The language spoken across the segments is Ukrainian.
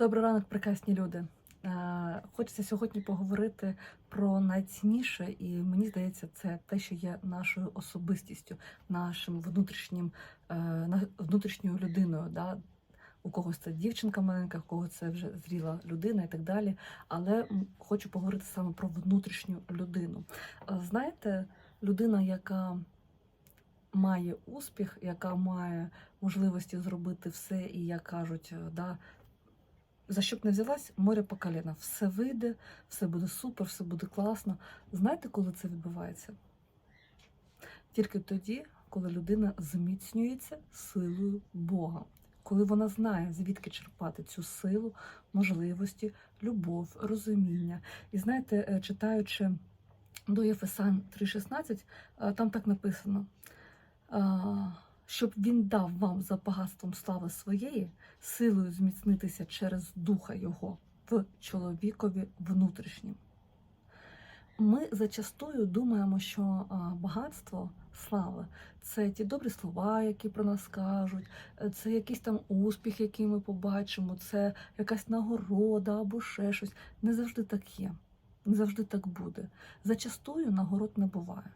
Добрий ранок, прекрасні люди. Е, Хочеться сьогодні поговорити про найцінніше, і мені здається, це те, що є нашою особистістю, нашим внутрішнім е, внутрішньою людиною. Да? У когось це дівчинка маленька, у когось це вже зріла людина і так далі. Але хочу поговорити саме про внутрішню людину. Е, Знаєте, людина, яка має успіх, яка має можливості зробити все, і як кажуть, да, за що б не взялась, море по коліна. Все вийде, все буде супер, все буде класно. Знаєте, коли це відбувається? Тільки тоді, коли людина зміцнюється силою Бога, коли вона знає, звідки черпати цю силу, можливості, любов, розуміння. І знаєте, е, читаючи до Єфесан 3,16, е, там так написано. Щоб він дав вам за багатством слави своєї, силою зміцнитися через духа Його в чоловікові внутрішнім. Ми зачастую думаємо, що багатство слави це ті добрі слова, які про нас кажуть, це якийсь там успіх, який ми побачимо, це якась нагорода або ще щось. Не завжди так є, не завжди так буде. Зачастую нагород не буває.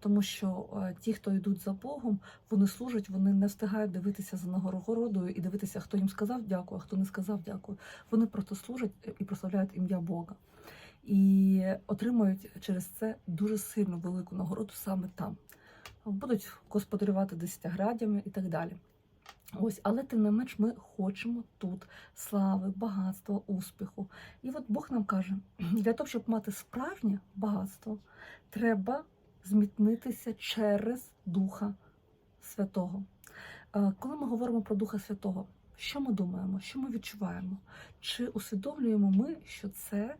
Тому що е, ті, хто йдуть за Богом, вони служать, вони не встигають дивитися за нагородою і дивитися, хто їм сказав дякую, а хто не сказав дякую. Вони просто служать е, і прославляють ім'я Бога. І отримують через це дуже сильну велику нагороду саме там. Будуть господарювати десятиградями і так далі. Ось, але тим не менш, ми хочемо тут слави, багатства, успіху. І от Бог нам каже: для того, щоб мати справжнє багатство, треба змітнитися через Духа Святого. Е, Коли ми говоримо про Духа Святого, що ми думаємо, що ми відчуваємо? Чи усвідомлюємо ми, що це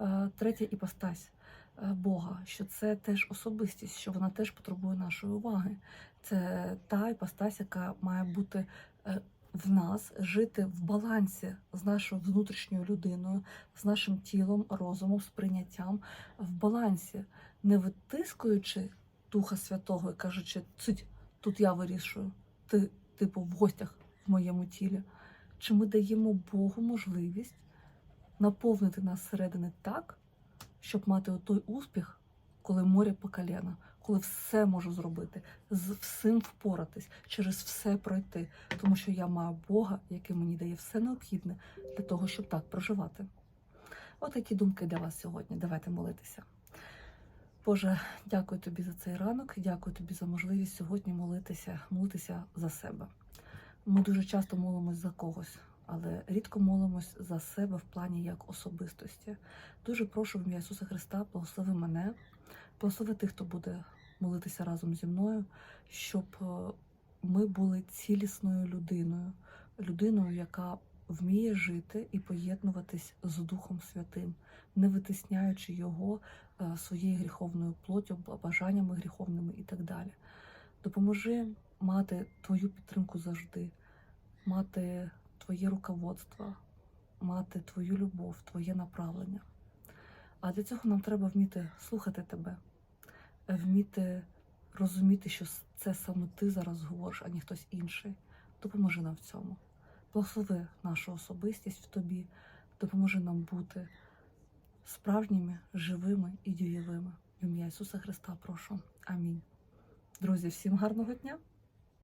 е, третя іпостась е, Бога, що це теж особистість, що вона теж потребує нашої уваги? Це та іпостась, яка має бути в нас, жити в балансі з нашою внутрішньою людиною, з нашим тілом, розумом, сприйняттям, в балансі не витискуючи Духа Святого і кажучи, цить, тут я вирішую, ти, типу, в гостях в моєму тілі. Чи ми даємо Богу можливість наповнити нас зсередини так, щоб мати той успіх, коли море по коліна, коли все можу зробити, з всім впоратись, через все пройти, тому що я маю Бога, який мені дає все необхідне для того, щоб так проживати. Отакі думки для вас сьогодні. Давайте молитися. Боже, дякую тобі за цей ранок, дякую тобі за можливість сьогодні молитися, молитися за себе. Ми дуже часто молимось за когось, але рідко молимось за себе в плані як особистості. Дуже прошу в ім'я Ісуса Христа, благослови мене, благослови тих, хто буде молитися разом зі мною, щоб е, ми були цілісною людиною, людиною, яка вміє жити і поєднуватись з Духом Святим, не витисняючи його е, своєю гріховною плоттю, бажаннями гріховними і так далі. Допоможи мати твою підтримку завжди, мати твоє руководство, мати твою любов, твоє направлення. А для цього нам треба вміти слухати тебе, вміти розуміти, що це саме ти зараз говориш, а не хтось інший. Допоможи нам в цьому. Благослови нашу особистість в тобі, допоможи нам бути справжніми, живими і дієвими. В ім'я Ісуса Христа прошу. Амінь. Друзі, всім гарного дня!